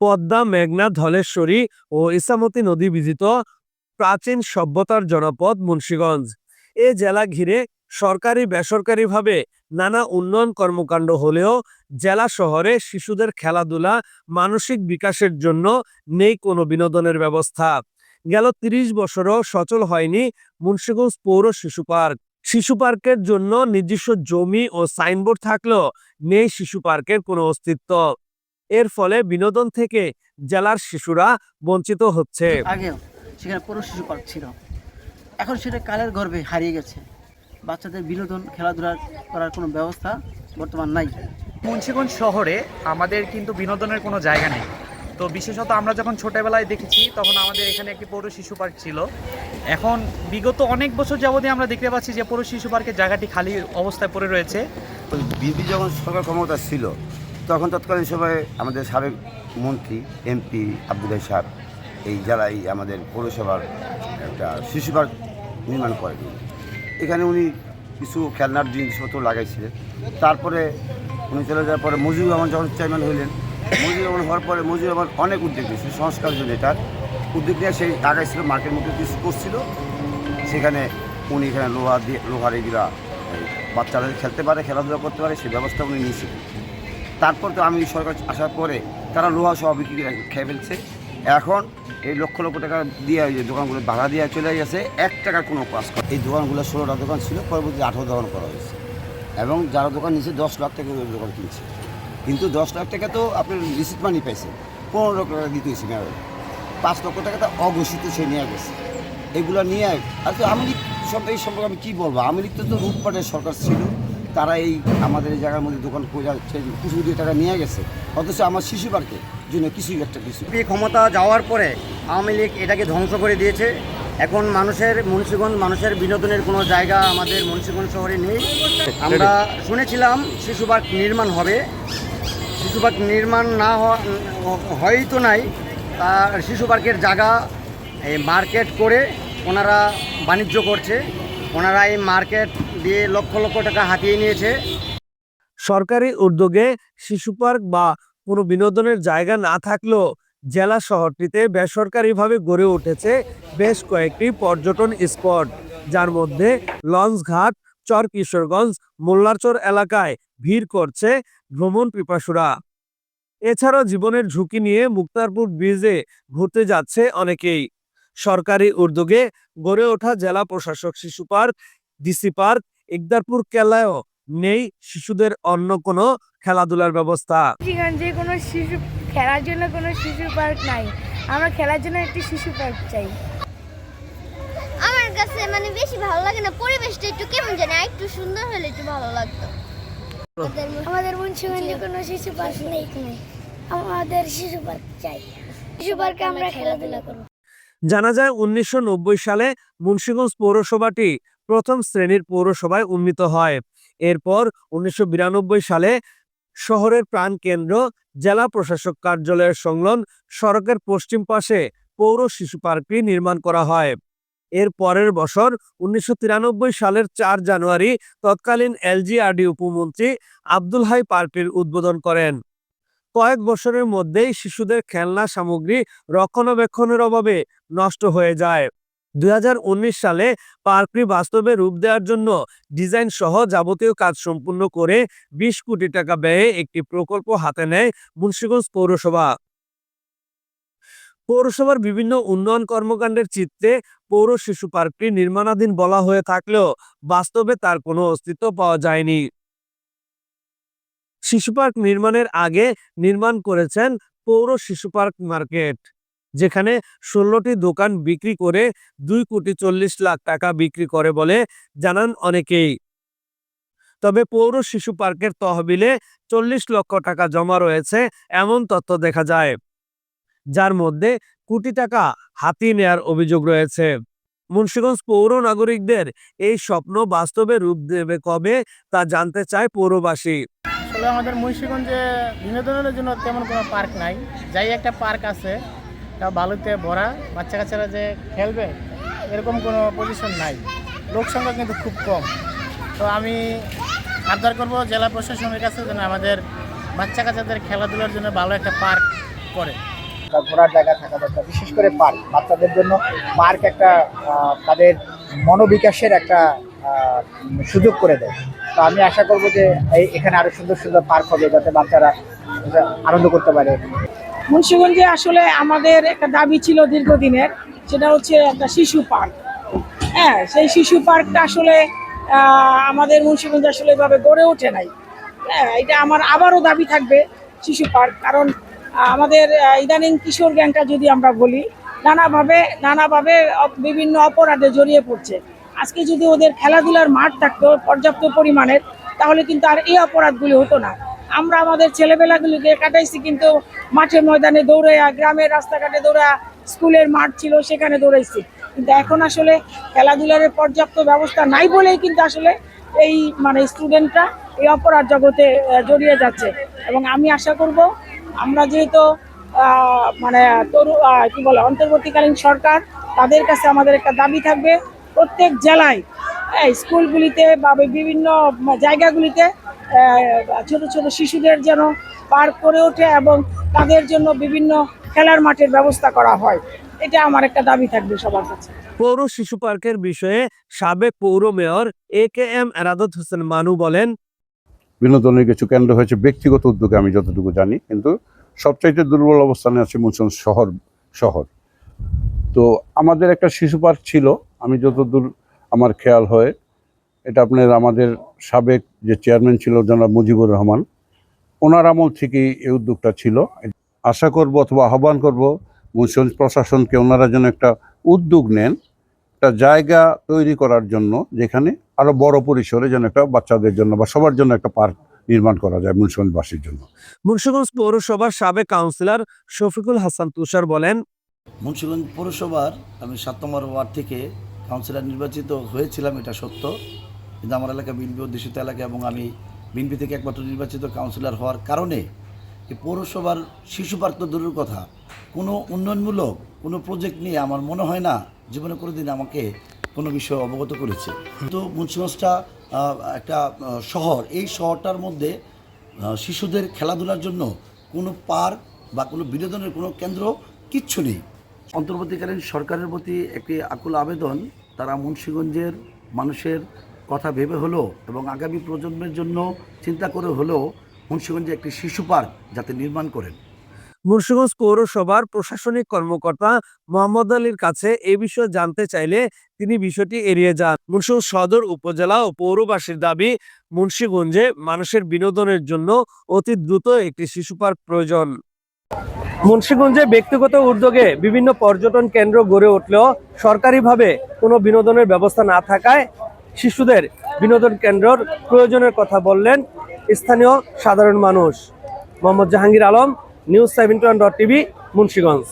পদ্মা, মেঘনা, ধলেশ্বরী ও ইসামতি নদী বিজিত প্রাচীন সভ্যতার জনপদ মুন্সীগঞ্জ। এ জেলা ঘিরে সরকারি, বেসরকারিভাবে নানা উন্নয়ন কর্মকাণ্ড হলেও জেলা শহরে শিশুদের খেলাধুলা, মানসিক বিকাশের জন্য নেই কোনো বিনোদনের ব্যবস্থা। গেল তিরিশ বছরও সচল হয়নি মুন্সীগঞ্জ পৌর শিশু পার্ক। শিশু পার্কের জন্য নিজস্ব জমি ও সাইনবোর্ড থাকলেও নেই শিশু পার্কের কোনো অস্তিত্ব। এর ফলে বিনোদন থেকে জেলার শিশুরা বঞ্চিত হচ্ছে। আগেও সেখানে পুরো শিশু পার্ক ছিল। এখন সেটা কালের গর্ভে হারিয়ে গেছে। বাচ্চাদের বিনোদন খেলাধুলা করার কোনো ব্যবস্থা বর্তমান নাই। মুন্সিগঞ্জ শহরে আমাদের কিন্তু বিনোদনের কোনো জায়গা নেই। তো বিশেষত আমরা যখন ছোটবেলায় দেখেছি তখন আমাদের এখানে একটি পৌর শিশু পার্ক ছিল। এখন বিগত অনেক বছর যাবতীয় আমরা দেখতে পাচ্ছি যে পৌর শিশু পার্কের জায়গাটি খালি অবস্থায় পড়ে রয়েছে। বিএনপি যখন সরকার ক্ষমতা ছিল তখন তৎকালীন সময়ে আমাদের সাবেক মন্ত্রী, এমপি আব্দুল সাহেব এই জেলায় আমাদের পৌরসভার একটা শিশু পার্ক নির্মাণ করেন এখানে উনি কিছু খেলনার জিনিসপত্র লাগাইছিলেন। তারপরে উনি চলে যাওয়ার পরে মুজিবুর রহমান যখন চেয়ারম্যান হইলেন, মুজিবুর রহমান হওয়ার পরে মুজিবুর রহমান অনেক উদ্যোগ নিয়েছে সংস্কার জন্য এটার উদ্যোগ নিয়ে সেই লাগাইছিল মার্কেট মধ্যে কিছু করছিল। সেখানে উনি এখানে লোহা দিয়ে, লোহার এগুলা বাচ্চারা খেলতে পারে, খেলাধুলা করতে পারে সেই ব্যবস্থা উনি নিয়েছিলেন। তারপর তো আমি সরকার আসার পরে তারা লোহা সহ বিক্রি খেয়ে ফেলছে। এখন এই লক্ষ লক্ষ টাকা দিয়ে যে দোকানগুলো ভাড়া দিয়ে চলে গেছে, এক টাকার কোনো কাজ করে এই দোকানগুলো ষোলোটা দোকান ছিল পরবর্তী আঠারো দোকান করা হয়েছে। এবং যারা দোকান নিচে দশ লাখ টাকা দোকান কিনছে। কিন্তু দশ লাখ টাকা তো আপনি রিসিট মানি পাইছেন। পনেরো লক্ষ টাকা দিতে হয়েছে মেয়র পাঁচ লক্ষ টাকা তো অঘোষিত সে নিয়ে গেছে। এগুলো নিয়ে আর তো আমি সব এই সম্পর্কে আমি কী বলব? আমি তো রূপপাটের সরকার ছিল। তারা এই আমাদের এই জায়গার মধ্যে দোকান করে কিছু কোটি টাকা নিয়ে গেছে, অথচ আমার শিশু পার্কের জন্য কিছুই একটা কিছু। ক্ষমতা যাওয়ার পরে আওয়ামী লীগ এটাকে ধ্বংস করে দিয়েছে। এখন মানুষের, মুন্সিগঞ্জ মানুষের বিনোদনের কোনো জায়গা আমাদের মুন্সিগঞ্জ শহরে নেই। আমরা শুনেছিলাম শিশু পার্ক নির্মাণ হবে। শিশু পার্ক নির্মাণ না হওয়া- হয়তো নাই। তার শিশু পার্কের জায়গা মার্কেট করে ওনারা বাণিজ্য করছে। ওনারা এই মার্কেট দিয়ে লক্ষ লক্ষ টাকা হাতিয়ে নিয়েছে। সরকারি উদ্যোগে শিশু পার্ক বা কোনো বিনোদনের জায়গা না থাকলেও জেলা শহরটিতে বেসরকারিভাবে গড়ে উঠেছে বেশ কয়েকটি পর্যটন স্পট। যার মধ্যে লঞ্চঘাট চর কিশোরগঞ্জ, মোল্লারচর এলাকায় ভিড় করছে ভ্রমণ পিপাসুরা। এছাড়াও জীবনের ঝুঁকি নিয়ে মুক্তারপুর ব্রিজে ঘুরতে যাচ্ছে অনেকেই। সরকারি উদ্যোগে গড়ে ওঠা জেলা প্রশাসক শিশু পার্ক ডিসি পার্ক ইকদারপুর কেলায়ও নেই শিশুদের অন্য কোনো খেলাধুলার ব্যবস্থা। মুন্সিগঞ্জে কোনো শিশু খেলার জন্য কোনো শিশু পার্ক নাই। আমরা খেলার জন্য একটি শিশু পার্ক চাই। আমার কাছে মানে বেশি ভালো লাগে না পরিবেশটা একটু কেমন জানি আর একটু সুন্দর হলে একটু ভালো লাগতো। আমাদের মুন্সিগঞ্জে কোনো শিশু পার্ক নেই। আমাদের শিশু পার্ক চাই। শিশু পার্কে আমরা খেলাধুলা করব। জানা যায় উনিশশো নব্বই সালে মুন্সিগঞ্জ পৌরসভাটি প্রথম শ্রেণির পৌরসভায় উন্নীত হয়। এরপর উনিশশো বিরানব্বই সালে শহরের প্রাণকেন্দ্র, জেলা প্রশাসক কার্যালয়ের সংলগ্ন সড়কের পশ্চিম পাশে পৌর শিশু পার্কটি নির্মাণ করা হয়। এর পরের বছর উনিশশো তিরানব্বই সালের চার জানুয়ারি তৎকালীন এলজিআরডি উপমন্ত্রী আব্দুল হাই পার্কটির উদ্বোধন করেন। কয়েক বছরের মধ্যেই শিশুদের খেলনা সামগ্রী রক্ষণাবেক্ষণের অভাবে নষ্ট হয়ে যায়। দুই হাজার উনিশ সালে পার্কটি বাস্তবে রূপ দেওয়ার জন্য ডিজাইন সহ যাবতীয় কাজ সম্পূর্ণ করে বিশ কোটি টাকা ব্যয়ে একটি প্রকল্প হাতে নেয় মুন্সিগঞ্জ পৌরসভা। পৌরসভার বিভিন্ন উন্নয়ন কর্মকাণ্ডের চিত্রে পৌর শিশু পার্কটি নির্মাণাধীন বলা হয়ে থাকলেও বাস্তবে তার কোনো অস্তিত্ব পাওয়া যায়নি। শিশু পার্ক নির্মাণের আগে নির্মাণ করেছেন পৌর শিশু পার্ক মার্কেট, যেখানে ষোলোটি দোকান বিক্রি করে দুই কোটি চল্লিশ লাখ টাকা বিক্রি করে বলে জানান অনেকেই। তবে পৌর শিশু পার্কের তহবিলে চল্লিশ লক্ষ টাকা জমা রয়েছে এমন তথ্য দেখা যায়, যার মধ্যে কোটি টাকা হাতিয়ে নেয়ার অভিযোগ রয়েছে। মুন্সীগঞ্জ পৌর নাগরিকদের এই স্বপ্ন বাস্তবে রূপ দেবে কবে তা জানতে চায় পৌরবাসী। আসলে আমাদের মুন্সিগঞ্জে বিনোদনের জন্য তেমন কোনো পার্ক নাই। যাই একটা পার্ক আছে, তা বালুতে ভরা বাচ্চা কাচ্চারা যে খেলবে, এরকম কোনো পজিশন নাই। লোক সংখ্যা কিন্তু খুব কম। তো আমি আবদার করব জেলা প্রশাসনের কাছে যেন আমাদের বাচ্চা কাচ্চাদের খেলাধুলার জন্য ভালো একটা পার্ক করে। ঘোরার জায়গা থাকা দরকার, বিশেষ করে পার্ক। বাচ্চাদের জন্য পার্ক একটা তাদের মনোবিকাশের একটা সুযোগ করে দেয়। তো আমি আশা করব যে এখানে আরও সুন্দর সুন্দর পার্ক হবে যাতে বাচ্চারা আনন্দ করতে পারে। মুন্সিগঞ্জে আসলে আমাদের একটা দাবি ছিল দীর্ঘদিনের, সেটা হচ্ছে একটা শিশু পার্ক হ্যাঁ সেই শিশু পার্কটা আসলে আমাদের মুন্সিগঞ্জে আসলে এভাবে গড়ে ওঠে নাই। হ্যাঁ এটা আমার আবারও দাবি থাকবে শিশু পার্ক কারণ আমাদের ইদানিং কিশোর গ্যাংটা যদি আমরা বলি, নানাভাবে নানাভাবে বিভিন্ন অপরাধে জড়িয়ে পড়ছে। আজকে যদি ওদের খেলাধুলার মাঠ থাকতো পর্যাপ্ত পরিমাণের, তাহলে কিন্তু আর এই অপরাধগুলি হতো না। আমরা আমাদের ছেলেবেলাগুলিকে কাটাইছি কিন্তু মাঠে ময়দানে দৌড়াইয়া, গ্রামের রাস্তাঘাটে দৌড়া স্কুলের মাঠ ছিল, সেখানে দৌড়াইছি। কিন্তু এখন আসলে খেলাধুলার পর্যাপ্ত ব্যবস্থা নাই বলেই কিন্তু আসলে এই মানে স্টুডেন্টরা এই অপরাধ জগতে জড়িয়ে যাচ্ছে। এবং আমি আশা করব আমরা যেহেতু মানে তরু কি বলে, অন্তর্বর্তীকালীন সরকার, তাদের কাছে আমাদের একটা দাবি থাকবে প্রত্যেক জেলায় হ্যাঁ, স্কুলগুলিতে বা বিভিন্ন জায়গাগুলিতে ছোট ছোট শিশুদের যেন পার্ক করে ওঠে এবং তাদের জন্য বিভিন্ন খেলার মাঠের ব্যবস্থা করা হয়। এটা আমার একটা দাবি থাকবে সবার কাছে। পৌর শিশু পার্কের বিষয়ে সাবেক পৌর mayor A K M Eradat Hossain Manu বলেন বিনোদনের কিছু কেন্দ্র হয়েছে ব্যক্তিগত উদ্যোগে আমি যতটুকু জানি কিন্তু সবচাইতে দুর্বল অবস্থানে আছে মুন্সিগঞ্জ শহর শহর। তো আমাদের একটা শিশু পার্ক ছিল আমি যতদূর আমার খেয়াল হয় এটা আপনার আমাদের সাবেক যে চেয়ারম্যান ছিল জনাব মুজিবুর রহমান ওনার আমল থেকেই এই উদ্যোগটা ছিল। আশা করব অথবা আহ্বান করব মুন্সিগঞ্জ প্রশাসনকে ওনারা যেন একটা উদ্যোগ নেন একটা জায়গা তৈরি করার জন্য যেখানে আরও বড় পরিসরে যেন একটা বাচ্চাদের জন্য বা সবার জন্য একটা পার্ক নির্মাণ করা যায় মুন্সিগঞ্জবাসীর জন্য। মুন্সিগঞ্জ পৌরসভার সাবেক কাউন্সিলর শফিকুল হাসান তুষার বলেন মুন্সিগঞ্জ পৌরসভার আমি সাত নম্বর ওয়ার্ড থেকে কাউন্সিলর নির্বাচিত হয়েছিলাম, এটা সত্য। কিন্তু আমার এলাকা বিএনপি অধ্যুষিত এলাকা এবং আমি বিএনপি থেকে একমাত্র নির্বাচিত কাউন্সিলর হওয়ার কারণে পৌরসভার শিশু পার্ক তো দূরের কথা, কোনো উন্নয়নমূলক, কোনো প্রজেক্ট নিয়ে আমার মনে হয় না জীবনে কোনো দিন আমাকে কোনো বিষয়ে অবগত করেছে। কিন্তু মুন্সিগঞ্জটা একটা শহর, এই শহরটার মধ্যে শিশুদের খেলাধুলার জন্য কোনো পার্ক বা কোনো বিনোদনের কোনো কেন্দ্র কিচ্ছু নেই। অন্তর্বর্তীকালীন সরকারের প্রতি একটি আকুল আবেদন তারা মুন্সীগঞ্জের মানুষের কথা ভেবে হলেও এবং আগামী প্রজন্মের জন্য চিন্তা করে হলেও মুন্সীগঞ্জে একটি শিশু পার্ক যাতে নির্মাণ করেন। মুন্সিগঞ্জ পৌরসভার প্রশাসনিক কর্মকর্তা মোহাম্মদ আলীর কাছে এ বিষয়ে জানতে চাইলে তিনি বিষয়টি এড়িয়ে যান। মুন্সিগঞ্জ সদর উপজেলা ও পৌরবাসীর দাবি, মুন্সিগঞ্জে মানুষের বিনোদনের জন্য অতি দ্রুত একটি শিশু পার্ক প্রয়োজন। মুন্সিগঞ্জে ব্যক্তিগত উদ্যোগে বিভিন্ন পর্যটন কেন্দ্র গড়ে উঠলেও সরকারিভাবে কোনো বিনোদনের ব্যবস্থা না থাকায় শিশুদের বিনোদন কেন্দ্রর প্রয়োজনের কথা বললেন স্থানীয় সাধারণ মানুষ। Mohammad Jahangir Alam, news seventy one dot TV, Munshiganj.